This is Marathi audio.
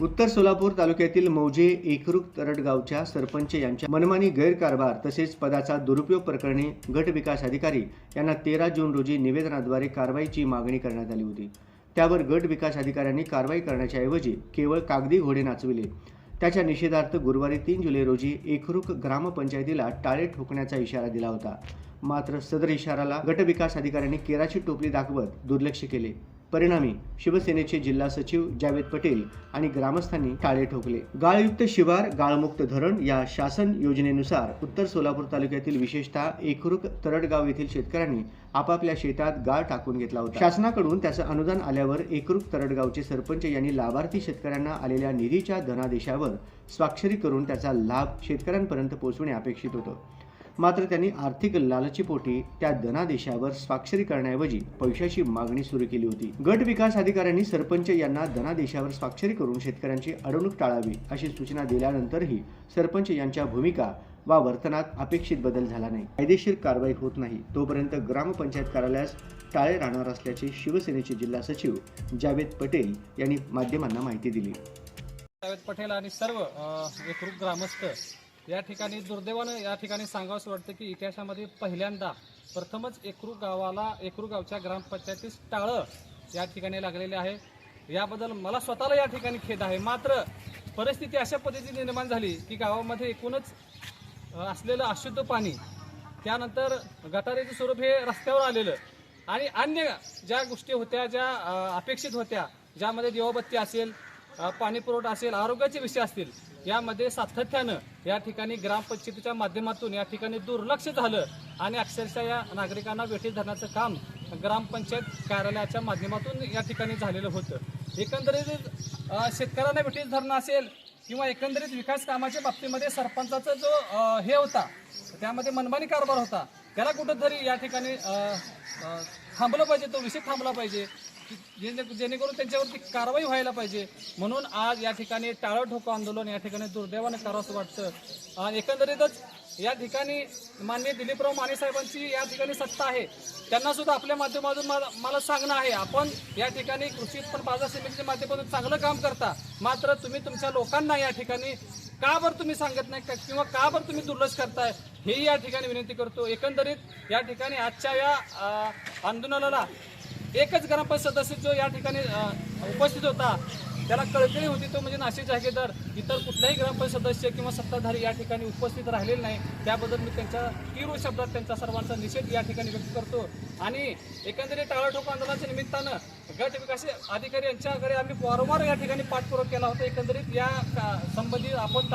उत्तर सोलापूर तालुक्यातील मौजे एकरूक तरटगावच्या सरपंच यांच्या मनमानी गैरकारभार तसेच पदाचा दुरुपयोग प्रकरणी गट विकास अधिकारी यांना तेरा जून रोजी निवेदनाद्वारे कारवाईची मागणी करण्यात आली होती. त्यावर गट विकास अधिकाऱ्यांनी कारवाई करण्याच्या ऐवजी केवळ कागदी घोडे नाचविले. त्याच्या निषेधार्थ गुरुवारी तीन जुलै रोजी एकरूक ग्रामपंचायतीला टाळे ठोकण्याचा इशारा दिला होता. मात्र सदर इशाराला गट विकास अधिकाऱ्यांनी केराची टोपली दाखवत दुर्लक्ष केले. परिणामी शिवसेनेचे जिल्हा सचिव जावेद पटेल आणि ग्रामस्थांनी टाळे ठोकले. गाळयुक्त शिवार गाळमुक्त धरण या शासन योजनेनुसार उत्तर सोलापूर तालुक्यातील विशेषतः एकरूक तरडगाव येथील शेतकऱ्यांनी आपापल्या शेतात गाळ टाकून घेतला होता. शासनाकडून त्याचं अनुदान आल्यावर एकरूक तरडगावचे सरपंच यांनी लाभार्थी शेतकऱ्यांना आलेल्या निधीच्या धनादेशावर स्वाक्षरी करून त्याचा लाभ शेतकऱ्यांपर्यंत पोहोचवणे अपेक्षित होतं. मात्र त्यांनी आर्थिक लालचीपोटी त्या धनादेशावर स्वाक्षरी करण्याऐवजी पैशाची मागणी सुरू केली होती. गट विकास अधिकाऱ्यांनी सरपंच यांना धनादेशावर स्वाक्षरी करून शेतकऱ्यांची अडवणूक टाळावी अशी सूचना दिल्यानंतरही सरपंच यांच्या भूमिका वा वर्तनात अपेक्षित बदल झाला नाही. कायदेशीर कारवाई होत नाही. तोपर्यंत ग्रामपंचायत कार्यालयास टाळे राहणार असल्याचे शिवसेनेचे जिल्हा सचिव जावेद पटेल यांनी माध्यमांना माहिती दिली. जावेद पटेल आणि सर्व एकरूप ग्रामस्थ या ठिकाणी दुर्दैवानं या ठिकाणी सांगावंसं वाटतं की इतिहासामध्ये पहिल्यांदा प्रथमच एकरू गावाला एकरू गावच्या ग्रामपंचायतीस टाळं या ठिकाणी लागलेले आहे. याबद्दल मला स्वतःला या ठिकाणी खेद आहे. मात्र परिस्थिती अशा पद्धतीने निर्माण झाली की गावामध्ये एकूणच असलेलं अशुद्ध पाणी त्यानंतर गटारेचं स्वरूप हे रस्त्यावर आलेलं आणि अन्य ज्या गोष्टी होत्या ज्या अपेक्षित होत्या ज्यामध्ये दिवाबत्ती असेल पाणी पुरवठा असेल आरोग्याचे विषय असतील यामध्ये सातत्यानं या ठिकाणी ग्रामपंचायतीच्या माध्यमातून या ठिकाणी दुर्लक्ष झालं आणि अक्षरशः या नागरिकांना वेठी धरण्याचं काम ग्रामपंचायत कार्यालयाच्या माध्यमातून या ठिकाणी झालेलं होतं. एकंदरीत शेतकऱ्यांना वेठीस धरणं असेल किंवा एकंदरीत विकास कामाच्या बाबतीमध्ये सरपंचाचा जो हे होता त्यामध्ये मनमानी कारभार होता त्याला कुठंतरी या ठिकाणी थांबलं पाहिजे तो विषय थांबला पाहिजे. जेणे- जेणेकरून त्यांच्यावरती कारवाई व्हायला पाहिजे. म्हणून आज या ठिकाणी टाळं ठोको आंदोलन या ठिकाणी दुर्दैवानं करावंसं वाटतं. एकंदरीतच या ठिकाणी माननीय दिलीपराव माने साहेबांची या ठिकाणी सत्ता आहे. त्यांना सुद्धा आपल्या माध्यमातून मला मला सांगणं आहे आपण या ठिकाणी कृषी उत्पन्न बाजार समितीच्या माध्यमातून चांगलं काम करता. मात्र तुम्ही तुमच्या लोकांना या ठिकाणी का बरं तुम्ही सांगत नाही का किंवा का बरं तुम्ही दुर्लक्ष करताय? हेही या ठिकाणी विनंती करतो. एकंदरीत या ठिकाणी आजच्या या आंदोलनाला एकच ग्रामपंचायत सदस्य जो या ठिकाणी उपस्थित होता त्याला कळकळी होती. तो म्हणजे नाशिक जागेदार इतर कुठल्याही ग्रामपंचायत सदस्य किंवा सत्ताधारी या ठिकाणी उपस्थित राहिलेले नाही. त्याबद्दल मी त्यांच्या तीव्र शब्दात त्यांचा सर्वांचा निषेध या ठिकाणी व्यक्त करतो. आणि एकंदरीत टाळाठोक आंदोलनाच्या निमित्तानं गट विकास अधिकारी यांच्याकडे आम्ही वारंवार या ठिकाणी पाठपुरावा केला होता. एकंदरीत या का- संबंधित आपण